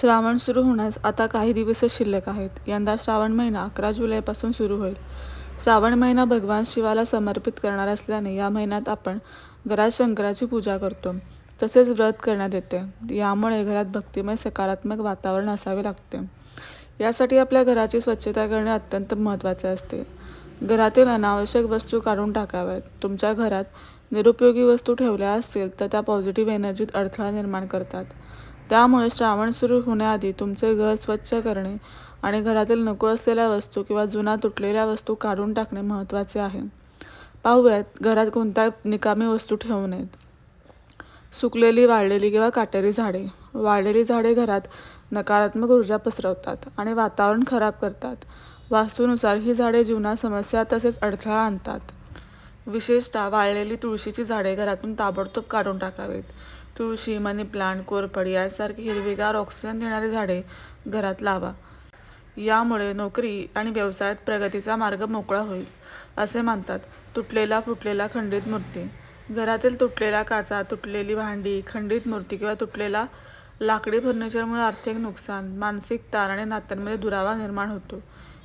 श्रावण सुरू होण्यास आता काही दिवसच शिल्लक आहेत. यंदा श्रावण महिना अकरा जुलैपासून सुरू होईल. श्रावण महिना भगवान शिवाला समर्पित करणार असल्याने या महिन्यात आपण घरात शंकराची पूजा करतो. तसेच व्रत करण्यात येते. यामुळे घरात भक्तिमय सकारात्मक वातावरण असावे लागते. यासाठी आपल्या घराची स्वच्छता करणे अत्यंत महत्त्वाचे असते. घरातील अनावश्यक वस्तू काढून टाकाव्यात. तुमच्या घरात निरुपयोगी वस्तू ठेवल्या असतील तर त्या पॉझिटिव्ह एनर्जीत अडथळा निर्माण करतात. त्यामुळे श्रावण सुरू होण्याआधी तुमचे घर स्वच्छ करणे आणि घरातील नको असलेल्या वस्तू किंवा जुना तुटलेल्या वस्तू काढून टाकणे महत्त्वाचे आहे. पाहूयात घरात कोणत्या निकामी वस्तू ठेवू नयेत. सुकलेली वाळलेली किंवा काटेरी झाडे. वाळलेली झाडे घरात नकारात्मक ऊर्जा पसरवतात आणि वातावरण खराब करतात. वास्तूनुसार ही झाडे जीवनात समस्या तसेच अडथळा आणतात. विशेषतः वाळलेली तुळशीची झाडे घरातून ताबडतोब काढून टाकावीत. तुळशी मनी प्लांट कोरफड यासारखी हिरवीगार ऑक्सिजन देणारी झाडे घरात लावा. यामुळे नोकरी आणि व्यवसायात प्रगतीचा मार्ग मोकळा होईल असे मानतात. तुटलेला फुटलेला खंडित मूर्ती. घरातील तुटलेला काचा तुटलेली भांडी खंडित मूर्ती किंवा तुटलेला लाकडी फर्निचरमुळे आर्थिक नुकसान मानसिक ताण आणि नात्यांमध्ये दुरावा निर्माण होतो.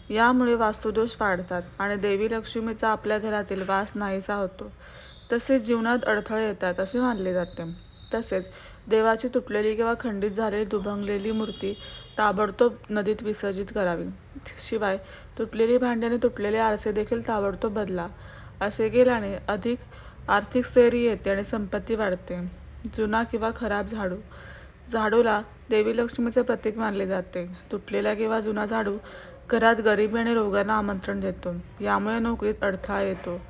यामुळे वास्तुदोष वाढतात आणि देवी लक्ष्मीचा आपल्या घरातील वास नाहीसा होतो. तसेच जीवनात अडथळे येतात असे मानले जाते. तसेच देवाची तुटलेली किंवा खंडित झालेली दुभंगलेली मूर्ती ताबडतोब नदीत विसर्जित करावी. शिवाय तुटलेली भांडी आणि तुटलेले आरसे देखील ताबडतोब बदला. असे केल्याने अधिक आर्थिक स्थैर्य येते आणि संपत्ती वाढते. जुना किंवा खराब झाडू. झाडूला देवी लक्ष्मीचे प्रतीक मानले जाते. तुटलेला किंवा जुना झाडू घरात गरिबी आणि रोगांना आमंत्रण देतो. यामुळे नोकरीत अडथळा येतो.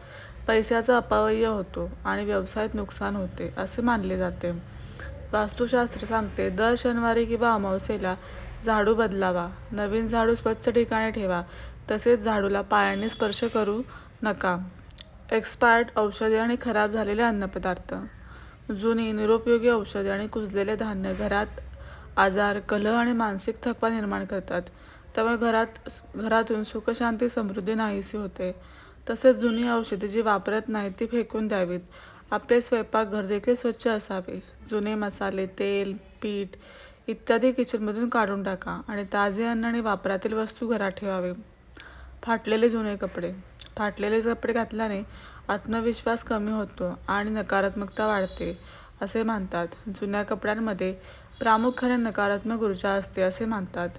पैशाचा अपव्यय होतो आणि व्यवसायात नुकसान होते असे मानले जाते. वास्तुशास्त्र सांगते दर शनिवारी किंवा अमावस्येला झाडू बदलावा. नवीन झाडू स्वच्छ ठिकाणी ठेवा. तसेच झाडूला पायाने स्पर्श करू नका. एक्सपायर्ड औषधे आणि खराब झालेले अन्नपदार्थ. जुनी निरुपयोगी औषधे आणि कुजलेले धान्य घरात आजार कलह आणि मानसिक थकवा निर्माण करतात. त्यामुळे घरात घरातून सुखशांती समृद्धी नाहीशी होते. तसेच जुनी औषधे जी वापरत नाहीत ती फेकून द्यावीत. आपले स्वयंपाकघर देखील स्वच्छ असावे. जुने मसाले तेल पीठ इत्यादी किचनमधून काढून टाका आणि ताजे अन्न आणि वापरातील वस्तू घरात ठेवावे. फाटलेले जुने कपडे. फाटलेले कपडे घातल्याने आत्मविश्वास कमी होतो आणि नकारात्मकता वाढते असे मानतात. जुन्या कपड्यांमध्ये प्रामुख्याने नकारात्मक ऊर्जा असते असे मानतात.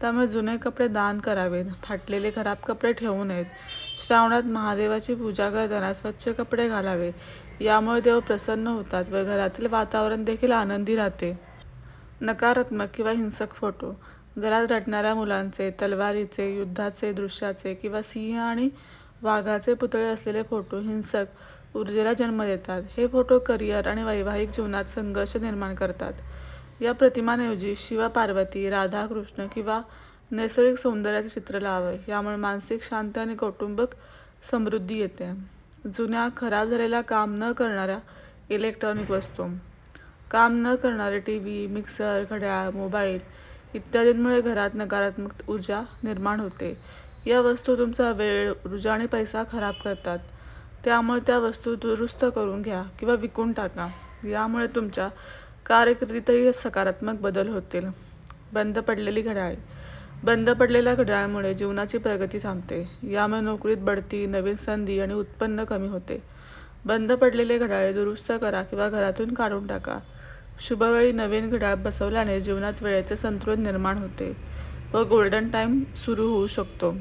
त्यामुळे जुने कपडे दान करावेत. फाटलेले खराब कपडे ठेवू नयेत. श्रावणात महादेवाची पूजा करताना स्वच्छ कपडे घालावे यामुळे देव प्रसन्न होतात व घरातील वातावरण देखील आनंदी राहते. नकारात्मक किंवा हिंसक फोटो. घरात रटणाऱ्या मुलांचे तलवारीचे युद्धाचे दृश्याचे किंवा सिंह आणि वाघाचे पुतळे असलेले फोटो हिंसक ऊर्जेला जन्म देतात. हे फोटो करिअर आणि वैवाहिक जीवनात संघर्ष निर्माण करतात. या प्रतिमांऐवजी शिवा पार्वती राधा कृष्ण किंवा नैसर्गिक सौंदर्याचे चित्र लावावे यामुळे मानसिक शांती आणि कौटुंबिक समृद्धी येते. जुन्या खराब झालेल्या काम न करणाऱ्या इलेक्ट्रॉनिक वस्तू. काम न करणारे टी व्ही मिक्सर घड्याळ मोबाईल इत्यादींमुळे घरात नकारात्मक ऊर्जा निर्माण होते. या वस्तू तुमचा वेळ ऊर्जा आणि पैसा खराब करतात. त्यामुळे त्या वस्तू दुरुस्त करून घ्या किंवा विकून टाका. यामुळे तुमच्या कारकिर्दीतही सकारात्मक बदल होतील. बंद पडलेली घड्याळ. बंद पडलेल्या घड्याळामुळे जीवनाची प्रगती थांबते. यामुळे नोकरीत बढती नवीन संधी आणि उत्पन्न कमी होते. बंद पडलेले घड्याळे दुरुस्त करा किंवा घरातून काढून टाका. शुभवेळी नवीन घड्याळ बसवल्याने जीवनात वेळेचे संतुलन निर्माण होते व गोल्डन टाईम सुरू होऊ शकतो.